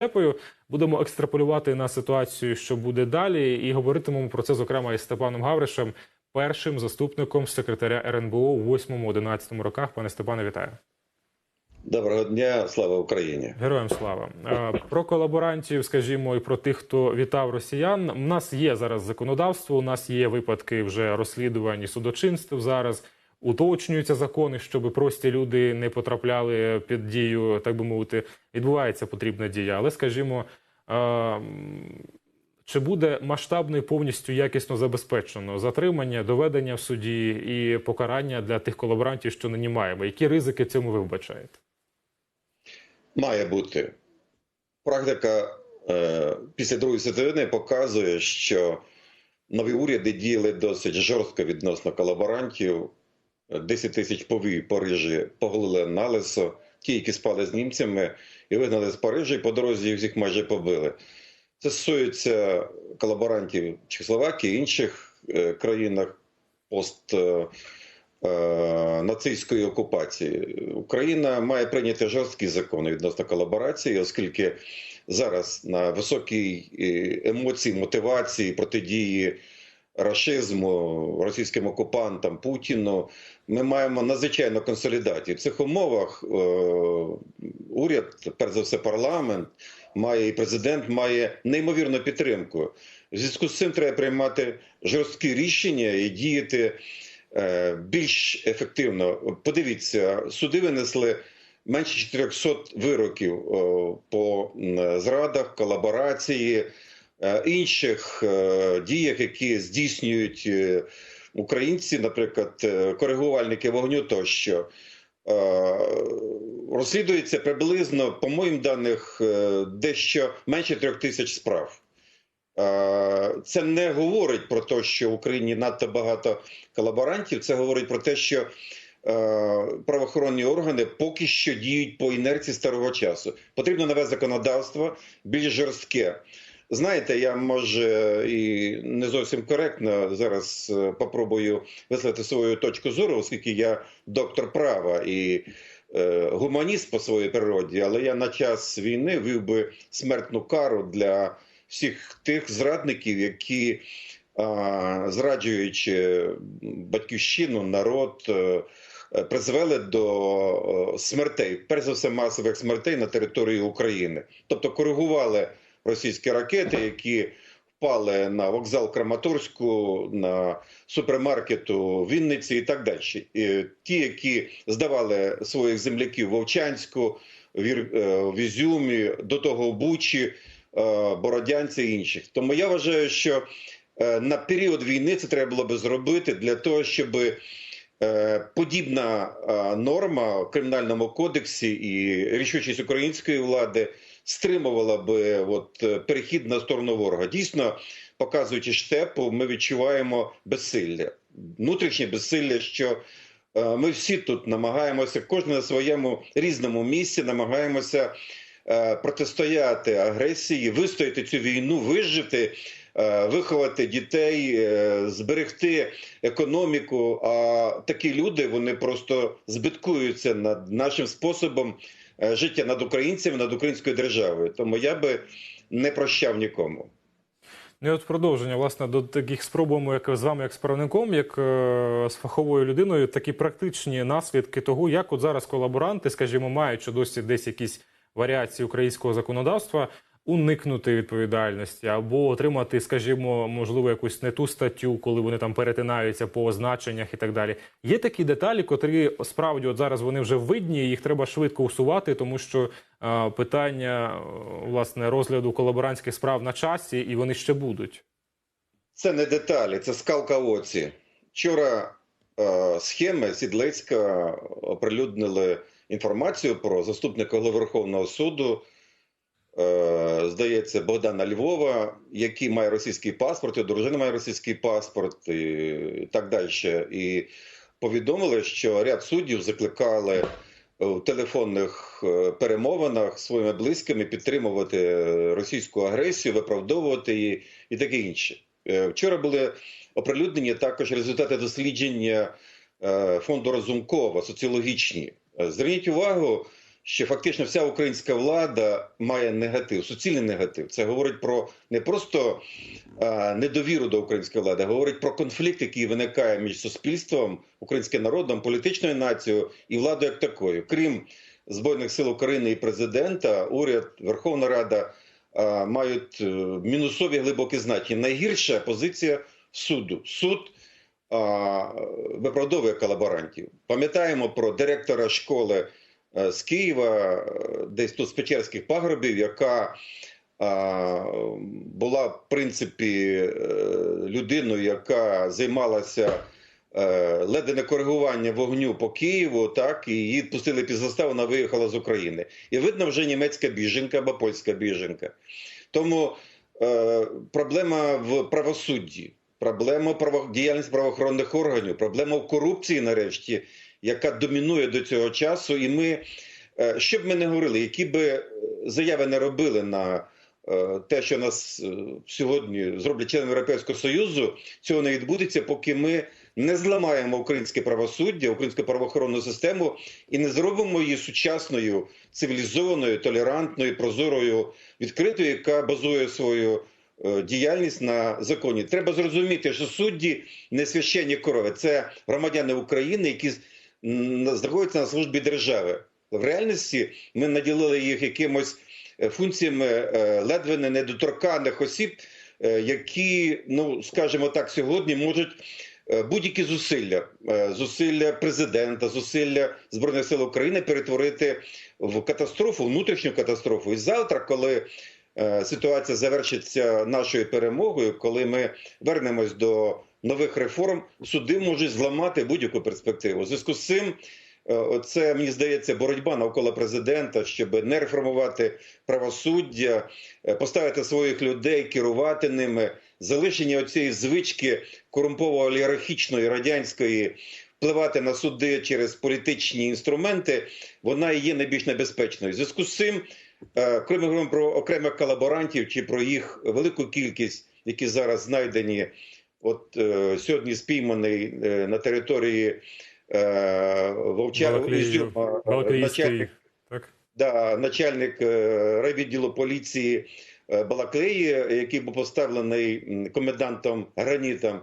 Степою. Будемо екстраполювати на ситуацію, що буде далі, і говоритимемо про це зокрема із Степаном Гавришем, першим заступником секретаря РНБО у 8-11 роках. Пане Степане, вітаю. Доброго дня, слава Україні. Героям слава Е, про колаборантів, скажімо, і про тих, хто вітав росіян. У нас є зараз законодавство. У нас є випадки вже розслідувань і судочинств зараз. Уточнюються закони, щоб прості люди не потрапляли під дію, так би мовити, відбувається потрібна дія. Але скажімо, чи буде масштабно і повністю якісно забезпечено затримання, доведення в суді і покарання для тих колаборантів, що нині маємо? Які ризики цьому ви вбачаєте? Має бути практика е, після Другої світової війни показує, що нові уряди діяли досить жорстко відносно колаборантів. 10 тисяч повій Парижі поголили на лесо, ті, які спали з німцями, і вигнали з Парижа, і по дорозі їх всіх майже побили. Це стосується колаборантів Чехословакії, інших е, країнах пост. Е, е, Нацистської окупації Україна має прийняти жорсткі закони відносно колаборації, оскільки зараз на високій емоції, мотивації протидії рашизму, російським окупантам Путіну, ми маємо надзвичайну консолідацію. В цих умовах е, уряд, перш за все, парламент має і президент має неймовірну підтримку. В зв'язку з цим треба приймати жорсткі рішення і діяти е, більш ефективно. Подивіться, суди винесли. Менше 400 вироків о, по м, зрадах, колаборації, е, інших е, діях, які здійснюють е, українці, наприклад, е, коригувальники вогню тощо. Е, Розслідується приблизно, по моїм даних, е, дещо менше трьох тисяч справ. Е, Це не говорить про те, що в Україні надто багато колаборантів. Це говорить про те, що е, правоохоронні органи поки що діють по інерції старого часу. Потрібно нове законодавство, більш жорстке. Знаєте, я може і не зовсім коректно зараз е, попробую висловити свою точку зору, оскільки я доктор права і е, гуманіст по своїй природі, але я на час війни вів би смертну кару для всіх тих зрадників, які а, зраджуючи батьківщину, народ. е, Призвели до е, смертей, перш за все масових смертей на території України, тобто коригували російські ракети, які впали на вокзал Краматорську, на супермаркету Вінниці і так далі. І ті, які здавали своїх земляків в Вовчанську, е, в Ізюмі, до того в Бучі, е, Бородянці і інших. Тому я вважаю, що е, на період війни це треба було би зробити для того, щоб подібна норма в кримінальному кодексі і рішучість української влади стримувала би от, е, перехід на сторону ворога. Дійсно, показуючи штепу, ми відчуваємо безсилля, внутрішнє безсилля, що е, ми всі тут намагаємося, кожен на своєму різному місці, намагаємося е, протистояти агресії, вистояти цю війну, вижити. Виховати дітей, зберегти економіку. А такі люди вони просто збиткуються над нашим способом життя над українцями, над українською державою. Тому я би не прощав нікому. Ну і от продовження, власне, до таких спробуємо, як з вами, як з правником, як е, з фаховою людиною, такі практичні наслідки того, як от зараз колаборанти, скажімо, маючи досі десь якісь варіації українського законодавства, уникнути відповідальності або отримати, скажімо, можливо, якусь не ту статтю, коли вони там перетинаються по означеннях і так далі. Є такі деталі, котрі справді от зараз вони вже видні, їх треба швидко усувати, тому що е, питання е, власне розгляду колаборантських справ на часі, і вони ще будуть. Це не деталі, це скалка оці. Вчора е, схеми Сідлецька оприлюднили інформацію про заступника голови Верховного суду, здається, Богдана Львова, який має російський паспорт, його дружина має російський паспорт і так далі. І повідомили, що ряд суддів закликали в телефонних е, перемовинах своїми близькими підтримувати е, російську агресію, виправдовувати її і таке інше. Е, Вчора були оприлюднені також результати дослідження е, фонду Разумкова, соціологічні. Е, Зверніть увагу, що фактично вся українська влада має негатив, суцільний негатив. Це говорить про не просто е, недовіру до української влади, а говорить про конфлікт, який виникає між суспільством, українським народом, політичною нацією і владою як такою. Крім Збройних сил України і президента, уряд, Верховна Рада е, мають е, мінусові глибокі значення. Найгірша позиція суду. Суд а, виправдовує колаборантів. Пам'ятаємо про директора школи з Києва, е, десь тут з Печерських пагорбів, яка була в принципі е, людиною, яка займалася е, ледве не коригування вогню по Києву, так і її пустили під заставу, вона виїхала з України. І видно вже німецька біженка або польська біженка. Тому е, проблема в правосудді, проблема право, діяльність правоохоронних органів, проблема в корупції, нарешті, яка домінує до цього часу. І ми, е, що б ми не говорили, які би е, заяви не робили на е, те, що нас сьогодні зроблять членами Європейського Союзу, цього не відбудеться, поки ми не зламаємо українське правосуддя, українську правоохоронну систему і не зробимо її сучасною, цивілізованою, толерантною, прозорою, відкритою, яка базує свою діяльність на законі. Треба зрозуміти, що судді не священні корови, це громадяни України, які знаходяться на службі держави. В реальності ми наділили їх якимось е, функціями е, ледве не недоторканих осіб, е, які, ну скажімо так, сьогодні можуть будь-які зусилля, зусилля президента, зусилля збройних сил України перетворити в катастрофу, внутрішню катастрофу. І завтра, коли ситуація завершиться нашою перемогою, коли ми вернемось до нових реформ, суди можуть зламати будь-яку перспективу. У зв'язку з цим. е, Це мені здається боротьба навколо президента, щоб не реформувати правосуддя, е, поставити своїх людей, керувати ними, залишення цієї звички корумпово олігархічної радянської впливати на суди через політичні інструменти, вона і є найбільш небезпечною. В зв'язку з цим, е, коли ми говоримо про окремих колаборантів чи про їх велику кількість, які зараз знайдені, от е, сьогодні спійманий е, на території е, Вовча Ізюма, е, начальник так? Да, начальник е, райвідділу поліції е, Балаклеї, який був поставлений комендантом гранітом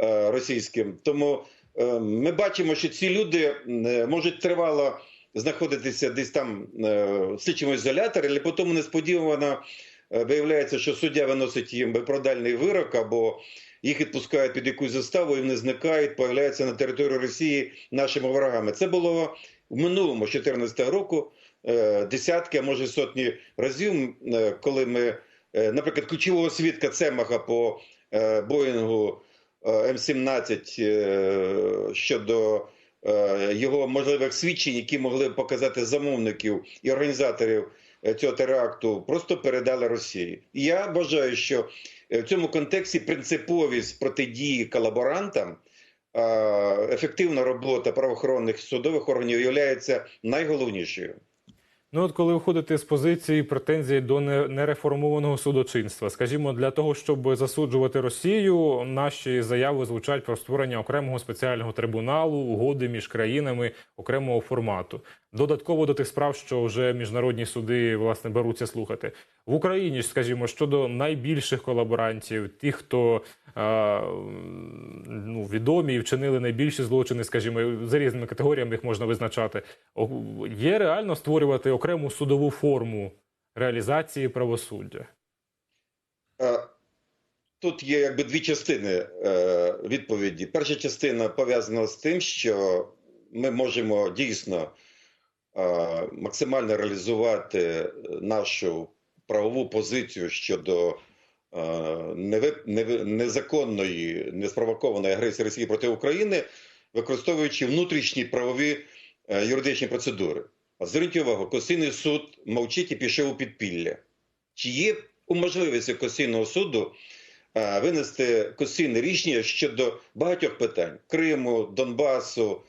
е, російським. Тому е, ми бачимо, що ці люди е, можуть тривало знаходитися десь там е, в слідчому ізоляторі, але потім несподівано виявляється, що суддя виносить їм виправдальний вирок або їх відпускають під якусь заставу, і вони зникають, появляються на території Росії нашими ворогами. Це було в минулому з 2014 року е, десятки, а може сотні разів, е, коли ми, е, наприклад, ключового свідка Цемаха по е, Боїнгу е, М17 е, щодо е, його можливих свідчень, які могли показати замовників і організаторів е, цього теракту, просто передали Росії. Я вважаю, що е, в цьому контексті принциповість протидії колаборантам. е, Ефективна робота правоохоронних судових органів є найголовнішою. Ну от коли виходите з позиції претензій до нереформованого судочинства, скажімо, для того, щоб засуджувати Росію, наші заяви звучать про створення окремого спеціального трибуналу, угоди між країнами окремого формату. Додатково до тих справ, що вже міжнародні суди власне беруться слухати в Україні. Скажімо, щодо найбільших колаборантів, тих, хто ну, відомі і вчинили найбільші злочини, скажімо, за різними категоріями їх можна визначати. Є реально створювати окрему судову форму реалізації правосуддя. Е, Тут є якби дві частини е, відповіді. Перша частина пов'язана з тим, що ми можемо дійсно е, максимально реалізувати нашу правову позицію щодо незаконної, неспровокованої агресії Росії проти України, використовуючи внутрішні правові е, юридичні процедури. Зверніть увагу, Конституційний суд мовчить і пішов у підпілля. Чи є у можливості Конституційного суду е, винести конституційне рішення щодо багатьох питань: Криму, Донбасу,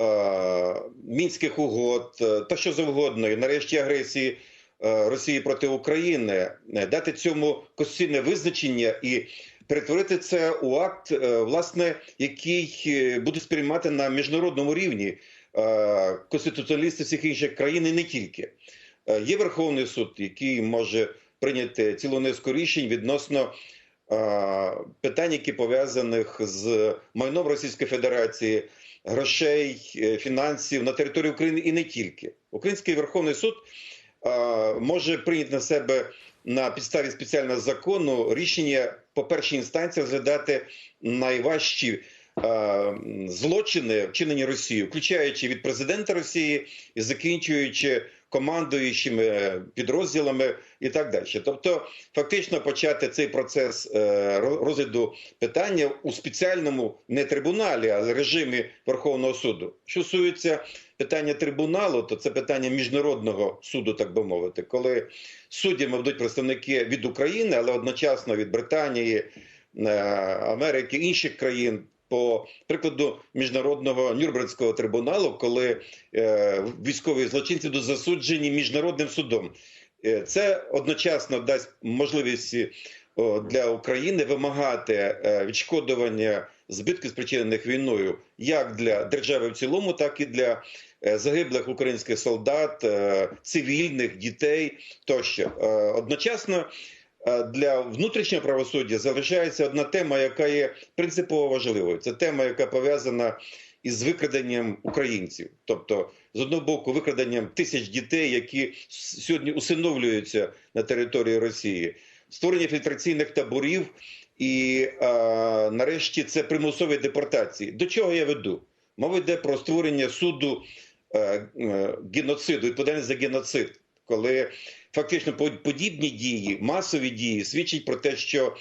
е, мінських угод та що завгодно, і нарешті агресії Росії проти України, е, дати цьому конституційне визначення і перетворити це у акт, е, власне, який е, буде сприймати на міжнародному рівні. е, конституціоналісти всіх інших країн і не тільки. Е, Є Верховний суд, який може прийняти цілу низку рішень відносно е, питань, які пов'язаних з майном Російської Федерації, грошей, е, фінансів на території України і не тільки. Український Верховний суд е, може прийняти на себе на підставі спеціального закону рішення по першій інстанції розглядати найважчі злочини, вчинені Росією, включаючи від президента Росії і закінчуючи командуючими підрозділами і так далі. Тобто, фактично почати цей процес е, розгляду питання у спеціальному не трибуналі, а режимі Верховного суду. Що стосується питання трибуналу, то це питання міжнародного суду, так би мовити, коли суддями будуть представники від України, але одночасно від Британії, е, Америки, інших країн. По прикладу міжнародного Нюрнберзького трибуналу, коли е, військові злочинці будуть засуджені міжнародним судом, Е, це одночасно дасть можливість о, для України вимагати е, відшкодування збитків, спричинених війною, як для держави в цілому, так і для е, загиблих українських солдат, е, цивільних дітей тощо. Е, Одночасно е, для внутрішнього правосуддя залишається одна тема, яка є принципово важливою. Це тема, яка пов'язана із викраденням українців, тобто з одного боку, викраденням тисяч дітей, які сьогодні усиновлюються на території Росії, створення фільтраційних таборів, і е, нарешті це примусові депортації. До чого я веду? Мова йде про створення суду е, е, геноциду, відповідальність за геноцид, коли фактично по- подібні дії, масові дії свідчать про те, що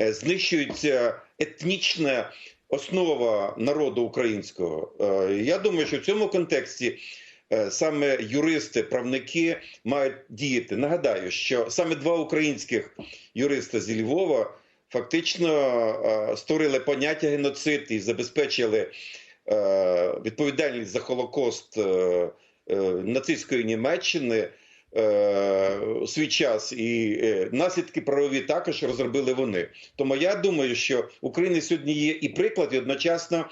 е, знищується етнічна основа народу українського. Е, Я думаю, що в цьому контексті е, саме юристи, правники мають діяти. Нагадаю, що саме два українських юриста зі Львова фактично створили поняття геноцид і забезпечили відповідальність за Холокост нацистської Німеччини. Е, свій час і е, наслідки правові також розробили вони. Тому я думаю, що в Україні сьогодні є і приклад, і одночасно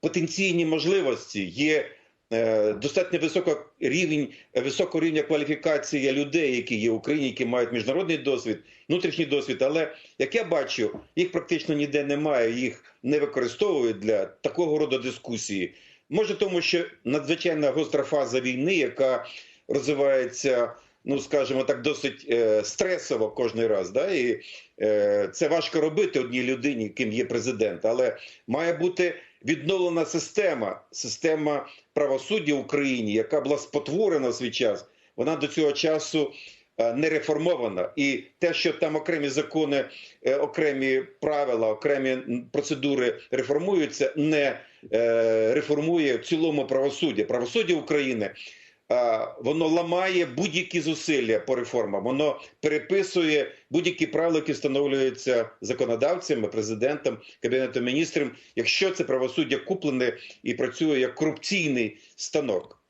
потенційні можливості. Є е, достатньо високий рівень, високого рівня кваліфікації людей, які є в Україні, які мають міжнародний досвід, внутрішній досвід. Але як я бачу, їх практично ніде немає, їх не використовують для такого роду дискусії. Може, тому що надзвичайно гостра фаза війни, яка розвивається, ну скажімо так, досить е, стресово кожен раз. Да? І е, це важко робити одній людині, ким є президент, але має бути відновлена система, система правосуддя в Україні, яка була спотворена в свій час. Вона до цього часу е, не реформована. І те, що там окремі закони, е, окремі правила, окремі процедури реформуються, не е, реформує в цілому правосуддя. Правосуддя України. Воно ламає будь-які зусилля по реформам, воно переписує будь-які правила, які встановлюються законодавцями, президентом, кабінетом міністрів, якщо це правосуддя куплене і працює як корупційний станок.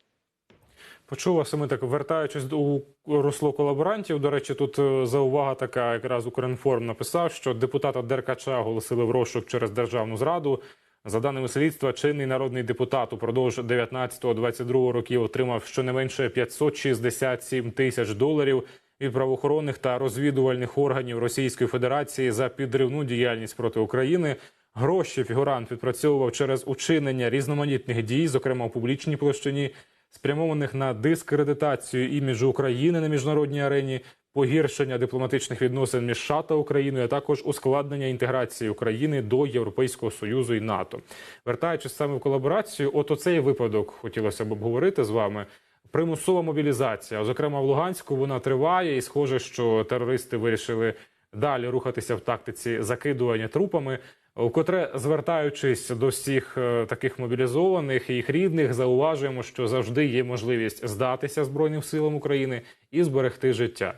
Почув вас, ми так вертаючись до русло колаборантів. До речі, тут е, заувага така, якраз Укрінформ написав, що депутата Деркача оголосили в розшук через державну зраду. За даними слідства, чинний народний депутат упродовж 19-22 років отримав щонайменше 567 тисяч доларів від правоохоронних та розвідувальних органів Російської Федерації за підривну діяльність проти України. Гроші фігурант відпрацьовував через учинення різноманітних дій, зокрема у публічній площині, спрямованих на дискредитацію іміджу України на міжнародній арені, погіршення дипломатичних відносин між США та Україною, а також ускладнення інтеграції України до Європейського союзу і НАТО. Вертаючись саме в колаборацію, от оцей випадок хотілося б обговорити з вами. Примусова мобілізація, зокрема в Луганську, вона триває, і схоже, що терористи вирішили далі рухатися в тактиці закидування трупами. Вкотре, звертаючись до всіх е, таких мобілізованих і їх рідних, зауважуємо, що завжди є можливість здатися Збройним силам України і зберегти життя.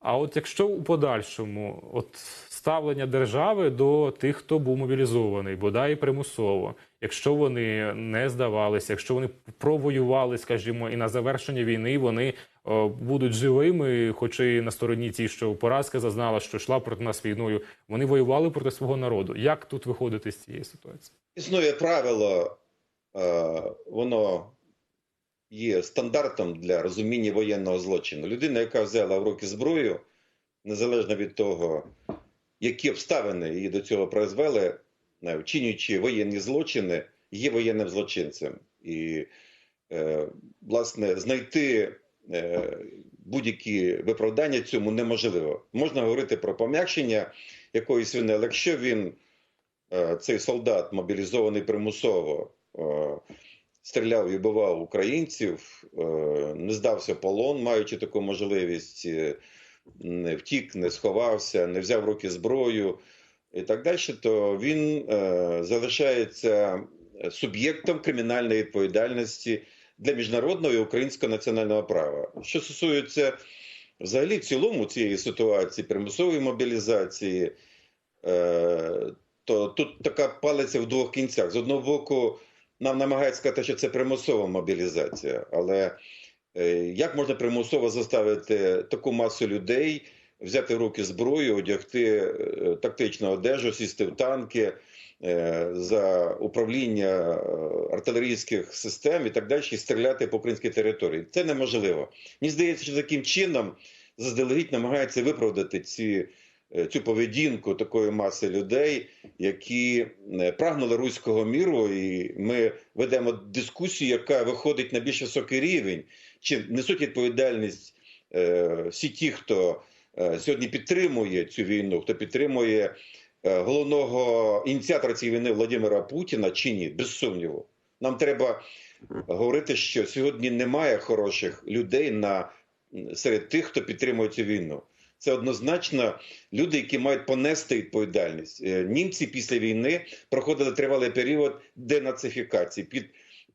А от якщо у подальшому от ставлення держави до тих, хто був мобілізований, бодай примусово, якщо вони не здавалися, якщо вони провоювали, скажімо, і на завершення війни вони о, будуть живими, хоч і на стороні ті, що поразка зазнала, що йшла проти нас війною, вони воювали проти свого народу. Як тут виходити з цієї ситуації? Існує правило, е, воно є стандартом для розуміння воєнного злочину. Людина, яка взяла в руки зброю, незалежно від того, які обставини її до цього призвели, вчинюючи воєнні злочини, є воєнним злочинцем. І, е, власне, знайти е, будь-які виправдання цьому неможливо. Можна говорити про пом'якшення якоїсь вини, але якщо він, е, цей солдат, мобілізований примусово, е, стріляв і вбивав українців, е, не здався полон, маючи таку можливість, е, не втік, не сховався, не взяв в руки зброю і так далі, то він е, залишається суб'єктом кримінальної відповідальності для міжнародного і українського національного права. Що стосується взагалі в цілому цієї ситуації, примусової мобілізації, то тут така палиця в двох кінцях. З одного боку, нам намагають сказати, що це примусова мобілізація, але е, як можна примусово заставити таку масу людей взяти в руки зброю, одягти е, тактичну одежу, сісти в танки е, за управління артилерійських систем і так далі, і стріляти по українській території? Це неможливо. Мені здається, що таким чином заздалегідь намагаються виправдати ці. Е, Цю поведінку такої маси людей, які е, прагнули руського міру, і ми ведемо дискусію, яка виходить на більш високий рівень, чи несуть відповідальність е, всі ті, хто сьогодні підтримує цю війну, хто підтримує головного ініціатора цієї війни Владимира Путіна, чи ні, без сумніву. Нам треба говорити, що сьогодні немає хороших людей на серед тих, хто підтримує цю війну. Це однозначно люди, які мають понести відповідальність. Е, Німці після війни проходили тривалий період денацифікації під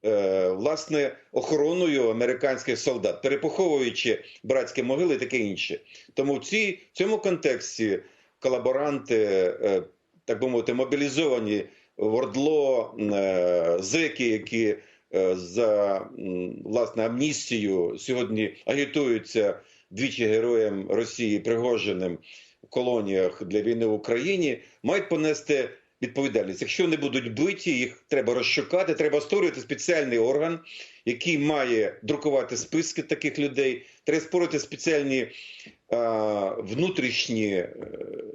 е, власне охороною американських солдат, перепоховуючи братські могили і таке інше. Тому в цій в цьому контексті колаборанти, е, так би мовити, мобілізовані в Ордло, е, зеки, які за власне амністію сьогодні агітуються двічі героєм Росії Пригожиним в колоніях для війни в Україні, мають понести відповідальність. Якщо вони будуть биті, їх треба розшукати, треба створювати спеціальний орган, який має друкувати списки таких людей. Треба створити спеціальні а, внутрішні е,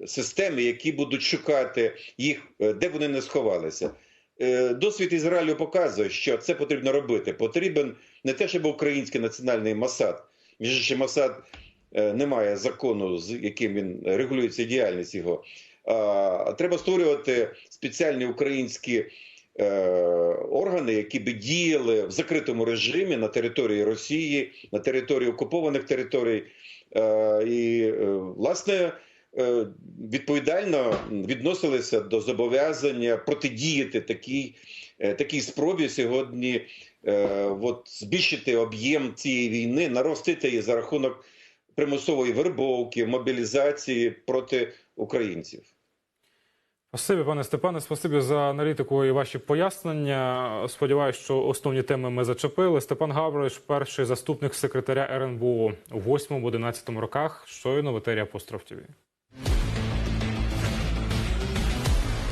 системи, які будуть шукати їх, е, де вони не сховалися. Е, Досвід Ізраїлю показує, що це потрібно робити. Потрібен не те, щоб український національний Масад. Між іншим, Масад е, не має закону, з яким він регулюється діяльність його. Треба створювати спеціальні українські е, органи, які би діяли в закритому режимі на території Росії, на території окупованих територій. Е, і, власне, відповідально відносилися до зобов'язання протидіяти такій, е, такій спробі сьогодні е, от, збільшити об'єм цієї війни, наростити її за рахунок примусової вербовки, мобілізації проти українців. Спасибі, пане Степане, спасибі за аналітику і ваші пояснення. Сподіваюсь, що основні теми ми зачепили. Степан Гаврович, перший заступник секретаря РНБО у 8-11 роках, щойно в етері Апостроф ТВ.